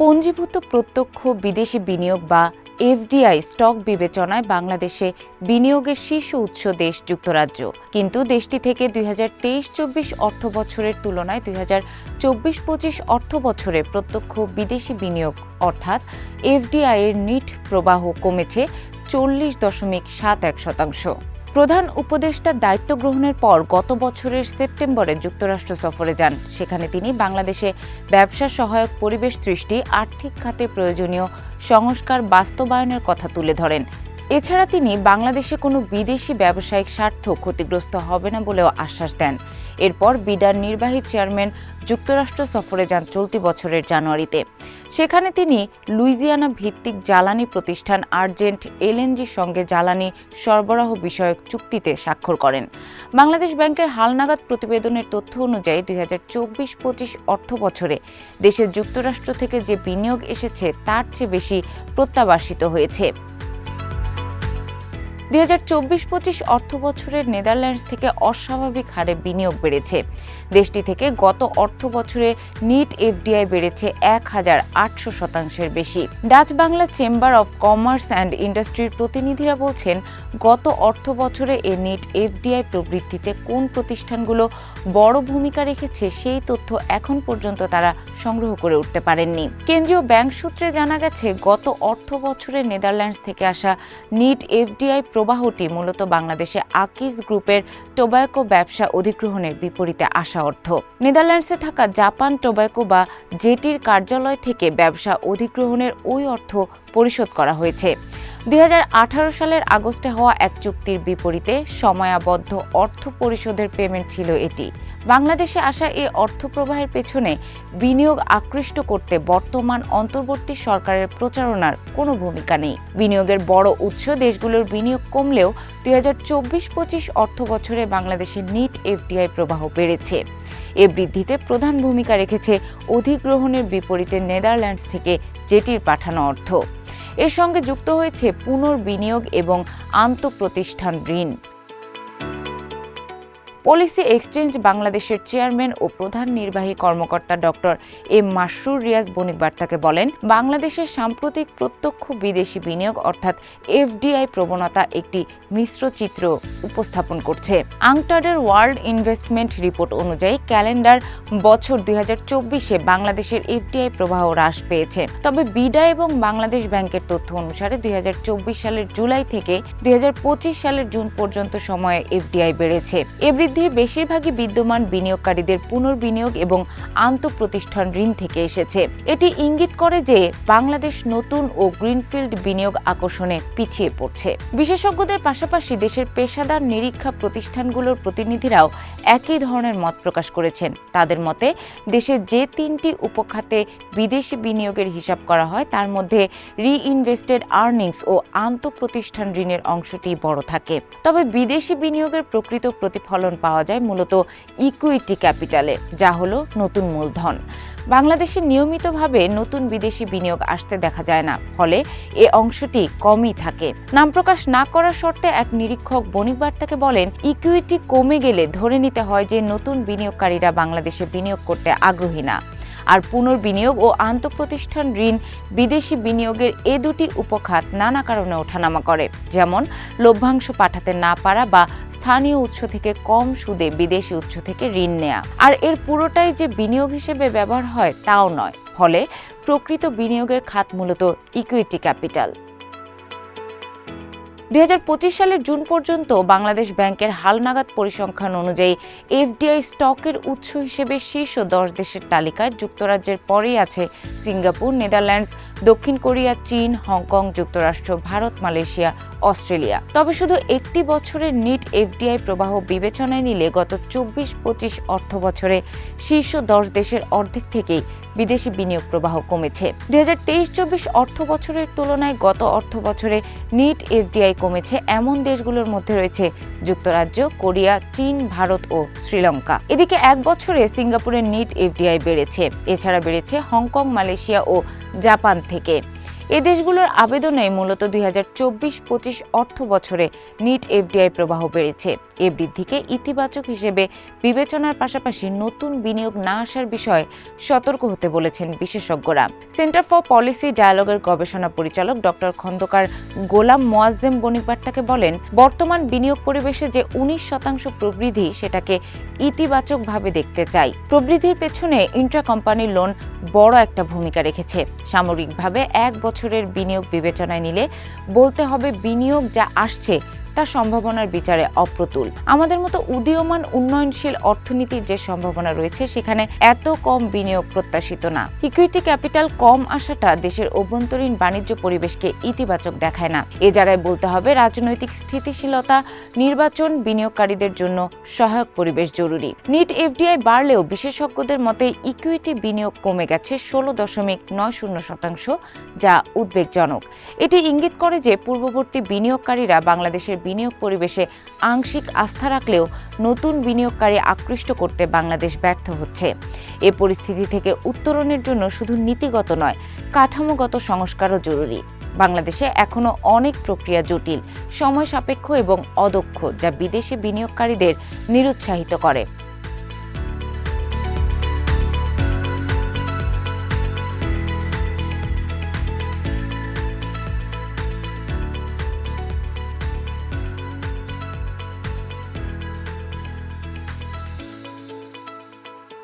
পঞ্জীভূত প্রত্যক্ষ বিদেশি বিনিয়োগ বা এফডিআই স্টক বিবেচনায় বাংলাদেশে বিনিয়োগের শীর্ষ উৎস দেশ যুক্তরাজ্য। কিন্তু দেশটি থেকে দুই হাজার তেইশ চব্বিশ অর্থ বছরের তুলনায় দুই হাজার চব্বিশ পঁচিশ অর্থ বছরে প্রত্যক্ষ বিদেশি বিনিয়োগ, অর্থাৎ এফডিআই এর নিট প্রবাহ কমেছে চল্লিশ দশমিক সাত এক শতাংশ। প্রধান উপদেষ্টার দায়িত্ব গ্রহণের পর গত বছরের সেপ্টেম্বরে যুক্তরাষ্ট্র সফরে যান। সেখানে তিনি বাংলাদেশে ব্যবসা সহায়ক পরিবেশ সৃষ্টি, আর্থিক খাতে প্রয়োজনীয় সংস্কার বাস্তবায়নের কথা তুলে ধরেন। এছাড়া তিনি বাংলাদেশে কোনো বিদেশি ব্যবসায়িক স্বার্থ ক্ষতিগ্রস্ত হবে না বলেও আশ্বাস দেন। এরপর বিডার নির্বাহী চেয়ারম্যান যুক্তরাষ্ট্র সফরে যান চলতি বছরের জানুয়ারিতে। সেখানে তিনি লুইজিয়ানা ভিত্তিক জ্বালানি প্রতিষ্ঠান আর্জেন্ট এলএনজির সঙ্গে জ্বালানি সরবরাহ বিষয়ক চুক্তিতে স্বাক্ষর করেন। বাংলাদেশ ব্যাংকের হালনাগাদ প্রতিবেদনের তথ্য অনুযায়ী দুই হাজার চব্বিশ পঁচিশ অর্থ বছরে দেশের যুক্তরাষ্ট্র থেকে যে বিনিয়োগ এসেছে, তার চেয়ে বেশি প্রত্যাবাসিত হয়েছে। দুই হাজার চব্বিশ পঁচিশ অর্থ বছরের নেদারল্যান্ডস থেকে অস্বাভাবিক হারে বিনিয়োগ বেড়েছে। দেশটি থেকে গত অর্থ বছরে নিট এফডিআই বেড়েছে এক হাজার আটশো শতাংশের বেশি। Dutch Bangla chamber of commerce and ইন্ডাস্ট্রির প্রতিনিধিরা বলছেন, গত অর্থ বছরে এ নিট এফডিআই প্রবৃদ্ধিতে কোন প্রতিষ্ঠানগুলো বড় ভূমিকা রেখেছে সেই তথ্য এখন পর্যন্ত তারা সংগ্রহ করে উঠতে পারেননি। কেন্দ্রীয় ব্যাংক সূত্রে জানা গেছে, গত অর্থ বছরে নেদারল্যান্ডস থেকে আসা নিট এফডিআই প্রবাহটি মূলত বাংলাদেশে আকিজ গ্রুপের টোব্যাকো ব্যবসা অধিগ্রহণের বিপরীতে আসা অর্থ। নেদারল্যান্ডসে থাকা জাপান টোব্যাকো বা জেটির কার্যালয় থেকে ব্যবসা অধিগ্রহণের ওই অর্থ পরিশোধ করা হয়েছে। দুই হাজার আঠারো সালের আগস্টে হওয়া এক চুক্তির বিপরীতে সময়াবদ্ধ অর্থ পরিশোধের পেমেন্ট ছিল এটি। বাংলাদেশে আসা এই অর্থ প্রবাহের পেছনে বিনিয়োগ আকৃষ্ট করতে বর্তমান অন্তর্বর্তী সরকারের প্রচারণার কোনো ভূমিকা নেই। বিনিয়োগের বড় উৎস দেশগুলোর বিনিয়োগ কমলেও দুই হাজার চব্বিশ পঁচিশ অর্থ বছরে বাংলাদেশের নিট এফডিআই প্রবাহ বেড়েছে। এ বৃদ্ধিতে প্রধান ভূমিকা রেখেছে অধিগ্রহণের বিপরীতে নেদারল্যান্ডস থেকে জেটির পাঠানো অর্থ। এর সঙ্গে যুক্ত হয়েছে পুনর্বিনিয়োগ এবং আন্তঃপ্রতিষ্ঠান ঋণ। পলিসি এক্সচেঞ্জ বাংলাদেশের চেয়ারম্যান ও প্রধান নির্বাহী কর্মকর্তা ডক্টর এম মাসরুর রিয়াজ বণিক বার্তাকে বলেন, বাংলাদেশের সাম্প্রতিক প্রত্যক্ষ বিদেশি বিনিয়োগ অর্থাৎ এফডিআই প্রবণতা একটি মিশ্র চিত্র উপস্থাপন করছে। আংটাডের ওয়ার্ল্ড ইনভেস্টমেন্ট রিপোর্ট অনুযায়ী ক্যালেন্ডার বছর দুই বাংলাদেশের এফডিআই প্রবাহ হ্রাস পেয়েছে। তবে বিডা এবং বাংলাদেশ ব্যাংকের তথ্য অনুসারে দুই হাজার চব্বিশ সালের জুলাই থেকে দুই হাজার পঁচিশ সালের জুন পর্যন্ত সময়ে এফডিআই বেড়েছে। এ বৃদ্ধির বেশিরভাগই বিদ্যমান বিনিয়োগকারীদের পুনর্বিনিয়োগ এবং আন্তঃপ্রতিষ্ঠান ঋণ থেকে এসেছে। এটি ইঙ্গিত করে যে বাংলাদেশ নতুন ও গ্রিনফিল্ড বিনিয়োগ আকর্ষণে পিছিয়ে পড়ছে। বিশেষজ্ঞদের পাশাপাশি দেশের পেশাদার নিরীক্ষা প্রতিষ্ঠানগুলোর প্রতিনিধিরাও একই ধরনের মত প্রকাশ করেছেন। তাদের মতে দেশের যে তিনটি উপখাতে বিদেশি বিনিয়োগের হিসাব করা হয়, তার মধ্যে রিইনভেস্টেড আর্নিংস ও আন্তঃপ্রতিষ্ঠান ঋণের অংশটি বড় থাকে। তবে বিদেশি বিনিয়োগের প্রকৃত প্রতিফলন পাওয়া যায় মূলত ইকুইটি ক্যাপিটালে যা হলো নতুন মূলধন। বাংলাদেশে নিয়মিতভাবে নতুন বিদেশি বিনিয়োগ আসতে দেখা যায় না, ফলে এ অংশটি কমই থাকে। নাম প্রকাশ না করার শর্তে এক নিরীক্ষক বণিক বার্তাকে বলেন ইকুইটি কমে গেলে ধরে নিতে হয় যে নতুন বিনিয়োগকারীরা বাংলাদেশে বিনিয়োগ করতে আগ্রহী না। আর পুনর্বিনিয়োগ ও আন্তঃপ্রতিষ্ঠান ঋণ বিদেশি বিনিয়োগের এ দুটি উপখাত নানা কারণে ওঠানামা করে। যেমন, লভ্যাংশ পাঠাতে না পারা বা স্থানীয় উৎস থেকে কম সুদে বিদেশি উৎস থেকে ঋণ নেয়া। আর এর পুরোটাই যে বিনিয়োগ হিসেবে ব্যবহার হয়, তাও নয়। ফলে প্রকৃত বিনিয়োগের খাত মূলত ইকুইটি ক্যাপিটাল দু হাজার পঁচিশ সালের জুন পর্যন্ত বাংলাদেশ ব্যাংকের হালনাগাদ পরিসংখ্যান অনুযায়ী এফডিআই স্টকের উৎস হিসেবে শীর্ষ দশ দেশের তালিকায় যুক্তরাজ্যের পরেই আছে সিঙ্গাপুর, নেদারল্যান্ডস, দক্ষিণ কোরিয়া, চীন, হংকং, যুক্তরাষ্ট্র, ভারত, মালয়েশিয়া, অস্ট্রেলিয়া। তবে শুধু একটি বছরের নিট এফডিআই প্রবাহ বিবেচনায় নিলে গত চব্বিশ পঁচিশ অর্থ বছরে শীর্ষ দশ দেশের অর্ধেক থেকেই বিদেশি বিনিয়োগ প্রবাহ কমেছে। দুই হাজার তেইশ চব্বিশ অর্থ বছরের তুলনায় গত অর্থ বছরে নিট এফডিআই কমেছে। এমন দেশগুলোর মধ্যে রয়েছে যুক্তরাজ্য, কোরিয়া, চীন, ভারত ও শ্রীলঙ্কা। এদিকে এক বছরে সিঙ্গাপুরের নিট এফডিআই বেড়েছে। এছাড়া বেড়েছে হংকং, মালয়েশিয়া ও জাপান থেকে। এ দেশগুলোর আবেদনে মূলত দুই হাজার চব্বিশ পঁচিশ অর্থ বছরে নিট এফডিআই প্রবাহ বেড়েছে। এ বৃদ্ধিকে ইতিবাচক হিসেবে বিবেচনার পাশাপাশি নতুন বিনিয়োগ না আসার বিষয়ে সতর্ক হতে বলেছেন বিশেষজ্ঞরা। সেন্টার ফর পলিসি ডায়ালগের গবেষণা পরিচালক ডক্টর খন্দকার গোলাম মোয়াজ্জেম বণিকবার্তাকে বলেন, বর্তমান বিনিয়োগ পরিবেশে যে উনিশ শতাংশ প্রবৃদ্ধি, সেটাকে ইতিবাচকভাবে দেখতে চাই। প্রবৃদ্ধির পেছনে ইন্ট্রা কোম্পানি লোন বড় একটা ভূমিকা রেখেছে। সামরিকভাবে এক বছরের বিনিয়োগ বিবেচনায় নিলে বলতে হবে বিনিয়োগ যা আসছে তার সম্ভাবনার বিচারে অপ্রতুল। আমাদের মতো উদীয়মান উন্নয়নশীল অর্থনীতির যে সম্ভাবনা রয়েছে, সেখানে এত কম বিনিয়োগ প্রত্যাশিত না। ইকুইটি ক্যাপিটাল কম আসাটা দেশের অভ্যন্তরীণ বাণিজ্য পরিবেশকে ইতিবাচক দেখায় না। এ জায়গায় বলতে হবে, রাজনৈতিক স্থিতিশীলতা, নির্বাচন বিনিয়োগকারীদের জন্য সহায়ক পরিবেশ জরুরি। নিট এফডিআই বাড়লেও বিশেষজ্ঞদের মতে ইকুইটি বিনিয়োগ কমে গেছে ষোলো দশমিক নয় শূন্য শতাংশ, যা উদ্বেগজনক। এটি ইঙ্গিত করে যে পূর্ববর্তী বিনিয়োগকারীরা বাংলাদেশের বিনিয়োগ পরিবেশে আংশিক আস্থা রাখলেও নতুন বিনিয়োগকারী আকৃষ্ট করতে বাংলাদেশ ব্যর্থ হচ্ছে। এ পরিস্থিতি থেকে উত্তরণের জন্য শুধু নীতিগত নয়, কাঠামোগত সংস্কারও জরুরি। বাংলাদেশে এখনও অনেক প্রক্রিয়া জটিল, সময় সাপেক্ষ এবং অদক্ষ যা বিদেশি বিনিয়োগকারীদের নিরুৎসাহিত করে।